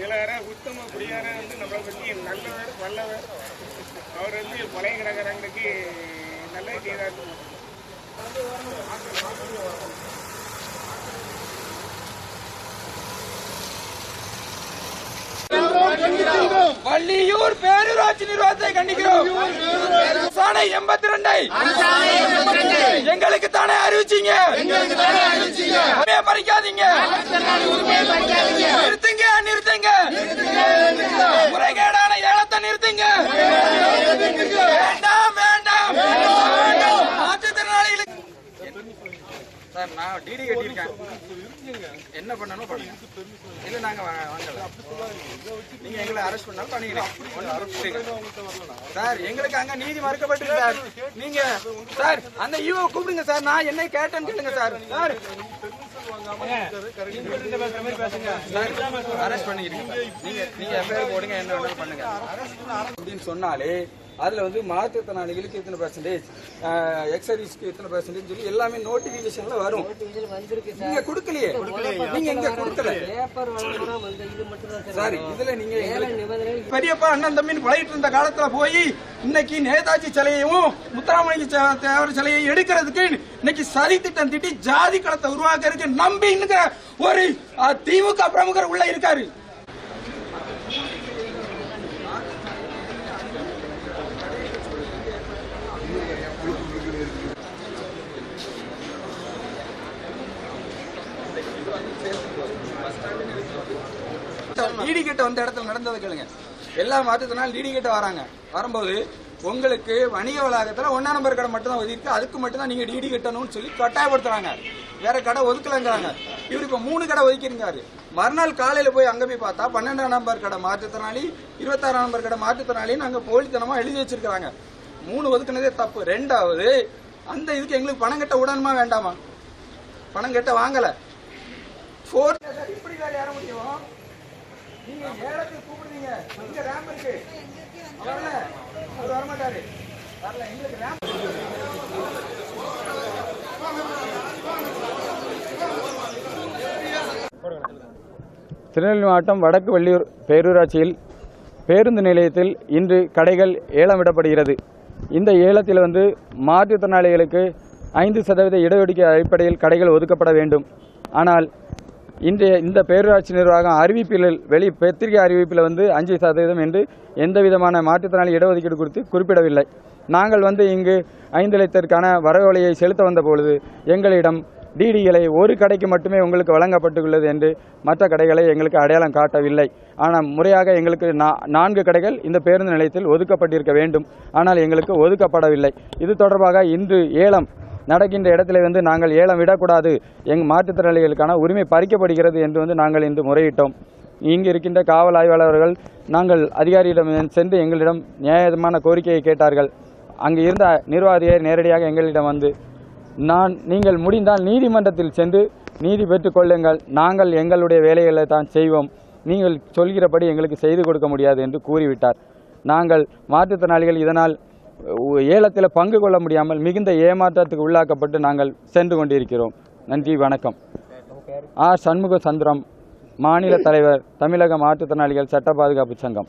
இளவர உத்தம குடியார வந்து நம்மளை பற்றி நல்லவர் வல்லவர். அவர் வந்து பழைய கிடக்கிறவங்களுக்கு நல்ல செய்தார். வள்ளியூர் பேரூராட்சி நிர்வாகத்தை கண்டிக்கிறோம். சாணை எண்பத்தி ரெண்டை எங்களுக்கு தானே அறிவிச்சீங்க. பறிக்காதீங்க. நிறுத்துங்க. நிறுத்துங்க முறைகேடான ஏலத்தை நிறுத்துங்க வேண்டாம் வேண்டாம் மாற்றுத்திறனாளிகளுக்கு சார் நான் டிடி கட்டியிருக்கேன். என்ன பண்ணணும் பண்ணுங்க. இல்லை நாங்கள் வா- வாங்கல. எங்களை அரெஸ்ட் பண்ணாலும் பண்ணிக்கிறேன் ஒண்ணும் அரெஸ்ட் சார் எங்களுக்கு அங்கே நீதி மறுக்கப்பட்டு சார். நீங்கள் சார் அந்த ஈவோ கூப்பிடுங்க சார். நான் என்ன கேட்டேன்னு கேளுங்க சார். சார். அரெஸ்ட் பண்ணிக்கிறீங்க நீங்க நீங்க எஃப்ஐஆர் போடுங்க என்ன வேணாலும் பண்ணுங்க. அப்படின்னு சொன்னாலே அதுல வந்து மாற்றுத்திறனாளிகளுக்கு இத்தனை பர்சன்டேஜ் எக்ஸர்வீஸ்க்கு இத்தனை பர்சன்டேஜ் சொல்லி எல்லாமே நோட்டிபிகேஷன்ல வரும். நீங்க கொடுக்கலையே. நீங்க எங்க கொடுக்கல? பேப்பர் வழங்குறோம் வந்து இது மட்டும் தான் சார் இதுல நீங்க பெரியப்பா அண்ணன் தம்பின்னு பழகிட்டு இருந்த காலத்துல போய் இன்னைக்கு நேதாஜி சிலையையும் முத்துராமலிங்க சே- தேவர் சிலையை எடுக்கிறதுக்கு இன்னைக்கு சதி திட்டம் திட்டி ஜாதி களத்தை உருவாக்குறதுக்கு நம்பி இன்னுங்கிற ஒரு திமுக பிரமுகர் உள்ள இருக்காரு. டிடி கிட்ட வந்த இடத்துல நடந்தது கேளுங்க. எல்லா மாற்றத்தினாலும் டிடி கிட்ட வராங்க. வரும்போது உங்களுக்கு வணிக வளாகத்துல ஒன்னா நம்பர் கடை மட்டும் தான் அதுக்கு மட்டும் தான் நீங்க டிடி கட்டணும்னு சொல்லி கட்டாயப்படுத்துறாங்க. வேற கடை ஒதுக்கலங்கிறாங்க. இவர் இப்ப மூணு கடை ஒதுக்கிருக்காரு மறுநாள் காலையில போய் அங்க போய் பார்த்தா பன்னெண்டாம் நம்பர் கடை மாற்றுத்திறனாளி இருபத்தாறாம் நம்பர் கடை மாற்றுத்திறனாளின்னு அங்க போலித்தனமா எழுதி வச்சிருக்கிறாங்க. மூணு ஒதுக்குனதே தப்பு. ரெண்டாவது அந்த இதுக்கு எங்களுக்கு பணம் கட்ட உடனுமா வேண்டாமா? பணம் கட்ட வாங்கலை. ஃபோர் இப்படி வேற ஏற முடியும்? நீங்க ஏலத்துக்கு கூப்பிடுவீங்க இங்க ரேம்ப் இருக்கு. வரல அவர் வரமாட்டாரு. வரல எங்களுக்கு ரேம்ப் திருநெல்வேலி மாவட்டம் வடக்கு வள்ளியூர் பேரூராட்சியில் பேருந்து நிலையத்தில் இன்று கடைகள் ஏலம் விடப்படுகிறது இந்த ஏலத்தில் வந்து மாற்றுத்திறனாளிகளுக்கு ஐந்து சதவீத இடஒதுக்கீடு அடிப்படையில் கடைகள் ஒதுக்கப்பட வேண்டும். ஆனால் இன்றைய இந்த பேரூராட்சி நிர்வாகம் அறிவிப்பில் வெளி பத்திரிகை அறிவிப்பில் வந்து அஞ்சு சதவீதம் என்று எந்த விதமான மாற்றுத்திறனாளி இடஒதுக்கீடு குறித்து குறிப்பிடவில்லை. நாங்கள் வந்து இங்கு ஐந்து லட்சத்திற்கான வரவழையை செலுத்த வந்த பொழுது எங்களிடம் டிடிகளை ஒரு கடைக்கு மட்டுமே உங்களுக்கு வழங்கப்பட்டுள்ளது என்று மற்ற கடைகளை எங்களுக்கு அடையாளம் காட்டவில்லை. ஆனால் முறையாக எங்களுக்கு நா- நான்கு கடைகள் இந்த பேருந்து நிலையத்தில் ஒதுக்கப்பட்டிருக்க வேண்டும். ஆனால் எங்களுக்கு ஒதுக்கப்படவில்லை. இது தொடர்பாக இன்று ஏலம் நடக்கின்ற இடத்துல வந்து நாங்கள் ஏலம் விடக்கூடாது. எங் மாற்றுத்திறனாளிகளுக்கான உரிமை பறிக்கப்படுகிறது என்று வந்து நாங்கள் இன்று முறையிட்டோம். இங்கு இருக்கின்ற காவல் ஆய்வாளர்கள் நாங்கள் அதிகாரியிடம் சென்று எங்களிடம் நியாயமான கோரிக்கையை கேட்டார்கள். அங்கு இருந்த நிர்வாகியர் நேரடியாக எங்களிடம் வந்து நான் நீங்கள் முடிந்தால் நீதிமன்றத்தில் சென்று நீதி பெற்றுக் கொள்ளுங்கள். நாங்கள் எங்களுடைய வேலைகளை தான் செய்வோம். நீங்கள் சொல்கிறபடி எங்களுக்கு செய்து கொடுக்க முடியாது என்று கூறிவிட்டார். நாங்கள் மாற்றுத்திறனாளிகள் இதனால் ஏலத்தில் பங்கு கொள்ள முடியாமல் மிகுந்த ஏமாற்றத்துக்கு உள்ளாக்கப்பட்டு நாங்கள் சென்று கொண்டிருக்கிறோம். நன்றி வணக்கம். ஆர் சண்முக சந்திரம் மாநில தலைவர் தமிழக மாற்றுத்திறனாளிகள் சட்ட பாதுகாப்பு சங்கம்.